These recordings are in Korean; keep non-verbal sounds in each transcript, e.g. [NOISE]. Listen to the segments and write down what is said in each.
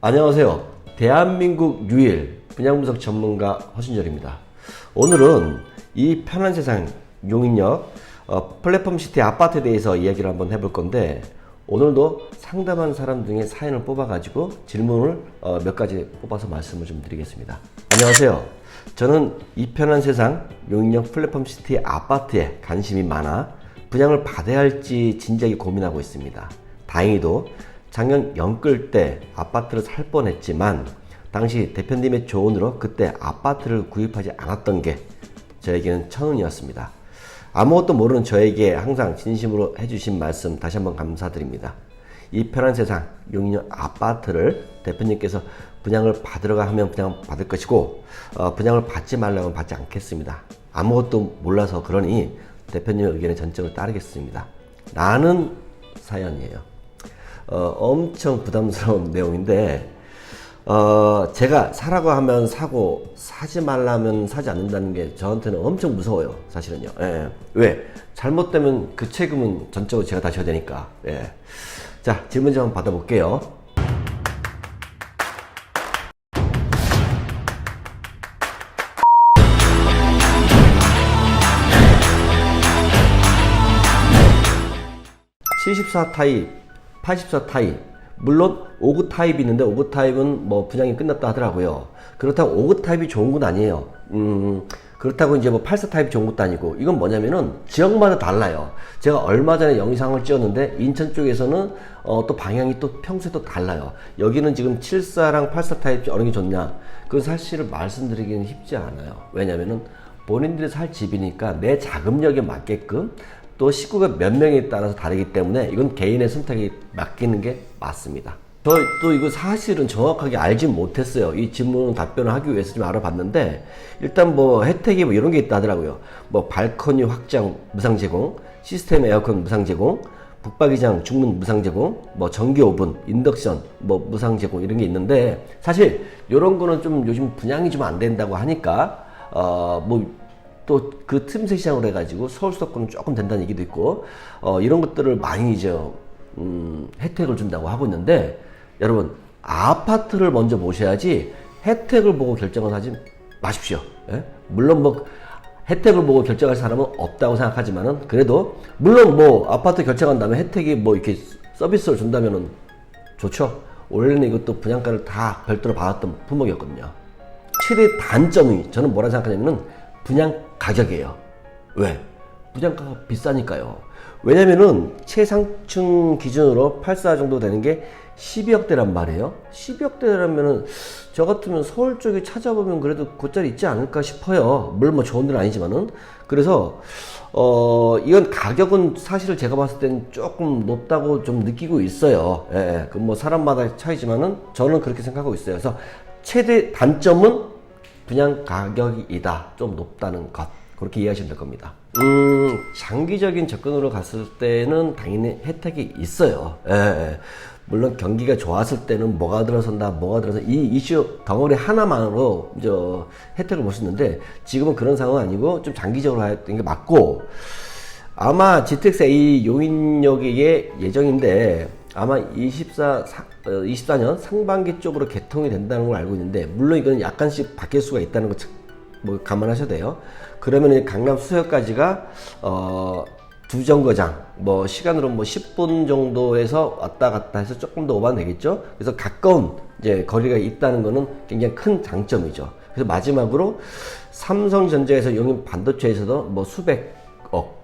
안녕하세요. 대한민국 유일 분양분석 전문가 허신절입니다. 오늘은 이 편한 세상 용인역 어, 플랫폼 시티 아파트에 대해서 이야기를 한번 해볼 건데 오늘도 상담한 사람 중에 사연을 뽑아가지고 질문을 어, 몇 가지 뽑아서 말씀을 좀 드리겠습니다. 안녕하세요. 저는 이 편한 세상 용인역 플랫폼 시티 아파트에 관심이 많아 분양을 받아야 할지 진지하게 고민하고 있습니다. 다행히도 작년 연끌 때 아파트를 살 뻔했지만 당시 대표님의 조언으로 그때 아파트를 구입하지 않았던 게 저에게는 천운이었습니다. 아무것도 모르는 저에게 항상 진심으로 해주신 말씀 다시 한번 감사드립니다. 이 편한 세상 용인역 아파트를 대표님께서 분양을 받으러 하면 분양 받을 것이고 어, 분양을 받지 말라면 받지 않겠습니다. 아무것도 몰라서 그러니 대표님의 의견에 전적으로 따르겠습니다. 라는 사연이에요. 어, 엄청 부담스러운 [LAUGHS] 내용인데 어, 제가 사라고 하면 사고 사지 말라면 사지 않는다는 게 저한테는 엄청 무서워요 사실은요 예. 왜 잘못되면 그 책임은 전적으로 제가 다 져야 되니까 예. 자 질문 좀 받아볼게요 (74) 타입 84 타입 물론 5구 타입이 있는데 5구 타입은 뭐 분양이 끝났다 하더라고요. 그렇다고 5구 타입이 좋은 건 아니에요. 음, 그렇다고 이제 뭐 84 타입이 좋은 것도 아니고 이건 뭐냐면은 지역마다 달라요. 제가 얼마 전에 영상을 찍었는데 인천 쪽에서는 어, 또 방향이 또 평소에 또 달라요. 여기는 지금 74랑 84 타입 어느 게 좋냐? 그건 사실은 말씀드리기는 쉽지 않아요. 왜냐면은 본인들이 살 집이니까 내 자금력에 맞게끔 또 식구가 몇 명에 따라서 다르기 때문에 이건 개인의 선택에 맡기는 게 맞습니다. 저 또 이거 사실은 정확하게 알지 못했어요. 이 질문 답변을 하기 위해서 좀 알아봤는데 일단 뭐 혜택이 뭐 이런 게 있다 하더라고요. 뭐 발코니 확장 무상 제공, 시스템 에어컨 무상 제공, 북박이장 중문 무상 제공, 뭐 전기 오븐, 인덕션 뭐 무상 제공 이런 게 있는데 사실 이런 거는 좀 요즘 분양이 좀 안 된다고 하니까 어뭐 또 그 틈새 시장으로 해가지고 서울 수도권은 조금 된다는 얘기도 있고 어, 이런 것들을 많이 이제 음, 혜택을 준다고 하고 있는데 여러분 아파트를 먼저 보셔야지 혜택을 보고 결정을 하지 마십시오. 예? 물론 뭐 혜택을 보고 결정할 사람은 없다고 생각하지만은 그래도 물론 뭐 아파트 결정한 다음에 혜택이 뭐 이렇게 서비스를 준다면은 좋죠. 원래는 이것도 분양가를 다 별도로 받았던 품목이었거든요. 최대 단점이 저는 뭐라 생각하냐면은 분양 가격이에요. 왜? 분양가가 비싸니까요. 왜냐면은 최상층 기준으로 84 정도 되는 게 12억대란 말이에요. 12억대라면은 저 같으면 서울 쪽에 찾아보면 그래도 그짜리 있지 않을까 싶어요. 물론 뭐 좋은 데는 아니지만은. 그래서 어 이건 가격은 사실 제가 봤을 땐 조금 높다고 좀 느끼고 있어요. 예, 예. 그뭐 사람마다 차이지만은 저는 그렇게 생각하고 있어요. 그래서 최대 단점은 분양 가격이다. 좀 높다는 것. 그렇게 이해하시면 될 겁니다. 음, 장기적인 접근으로 갔을 때는 당연히 혜택이 있어요. 예, 예. 물론 경기가 좋았을 때는 뭐가 들어선다, 뭐가 들어서 이 이슈 덩어리 하나만으로 저 혜택을 볼 수 있는데 지금은 그런 상황은 아니고 좀 장기적으로 했던 게 맞고 아마 GTX A 용인역의 예정인데 아마 24, 24년 상반기 쪽으로 개통이 된다는 걸 알고 있는데 물론 이건 약간씩 바뀔 수가 있다는 거뭐 감안하셔야 돼요. 그러면 이 강남 수서까지가 어, 두 정거장 뭐 시간으로 뭐 10분 정도에서 왔다 갔다 해서 조금 더 오반 되겠죠. 그래서 가까운 이제 거리가 있다는 거는 굉장히 큰 장점이죠. 그래서 마지막으로 삼성전자에서 용인 반도체에서도 뭐 수백억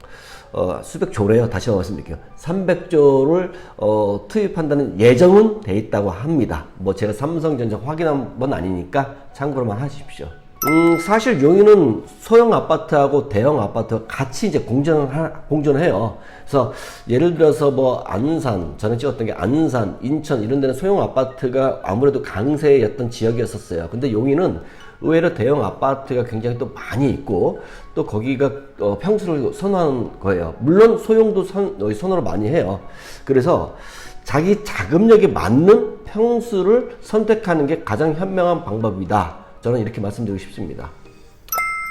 어, 수백 조래요. 다시 한번 말씀드릴게요. 300조를 어, 투입한다는 예정은 돼 있다고 합니다. 뭐 제가 삼성전자 확인한 건 아니니까 참고로만 하십시오. 음, 사실 용인은 소형 아파트하고 대형 아파트가 같이 이제 공존을, 공존을 해요. 그래서 예를 들어서 뭐 안산, 전에 찍었던 게 안산, 인천 이런 데는 소형 아파트가 아무래도 강세였던 지역이었었어요. 근데 용인은 의외로 대형 아파트가 굉장히 또 많이 있고 또 거기가 어, 평수를 선호하는 거예요. 물론 소형도 선, 어, 선호를 많이 해요. 그래서 자기 자금력에 맞는 평수를 선택하는 게 가장 현명한 방법이다. 저는 이렇게 말씀드리고 싶습니다.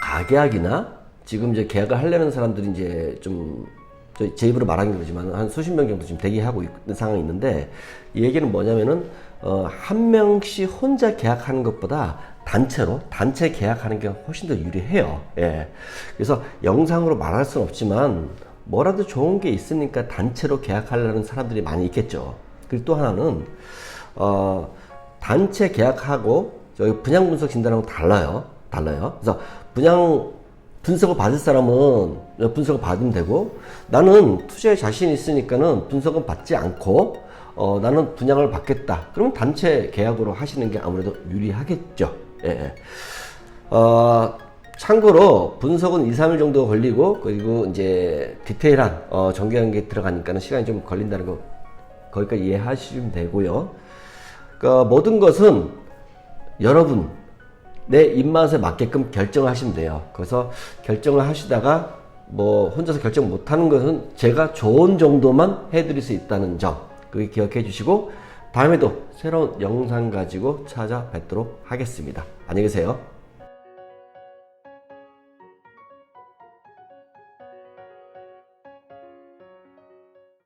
가계약이나 지금 이제 계약을 하려는 사람들이 이제 좀 제 입으로 말하긴 그러지만 한 수십 명 정도 지금 대기하고 있는 상황이 있는데 이 얘기는 뭐냐면은 어, 한 명씩 혼자 계약하는 것보다 단체로 단체 계약하는 게 훨씬 더 유리해요. 예. 그래서 영상으로 말할 수는 없지만 뭐라도 좋은 게 있으니까 단체로 계약하려는 사람들이 많이 있겠죠. 그리고 또 하나는 어, 단체 계약하고 저희 분양 분석 진단하고 달라요. 달라요. 그래서 분양 분석을 받을 사람은 분석을 받으면 되고 나는 투자에 자신 있으니까는 분석은 받지 않고 어, 나는 분양을 받겠다. 그러면 단체 계약으로 하시는 게 아무래도 유리하겠죠. 예. 어, 참고로 분석은 2, 3일 정도 걸리고 그리고 이제 디테일한 어, 게 들어가니까는 시간이 좀 걸린다는 거 거기까지 이해하시면 되고요. 그 모든 것은 여러분 내 입맛에 맞게끔 결정을 하시면 돼요. 그래서 결정을 하시다가 뭐 혼자서 결정 못하는 것은 제가 좋은 정도만 해드릴 수 있다는 점 그게 기억해 주시고 다음에도 새로운 영상 가지고 찾아뵙도록 하겠습니다. 안녕히 계세요.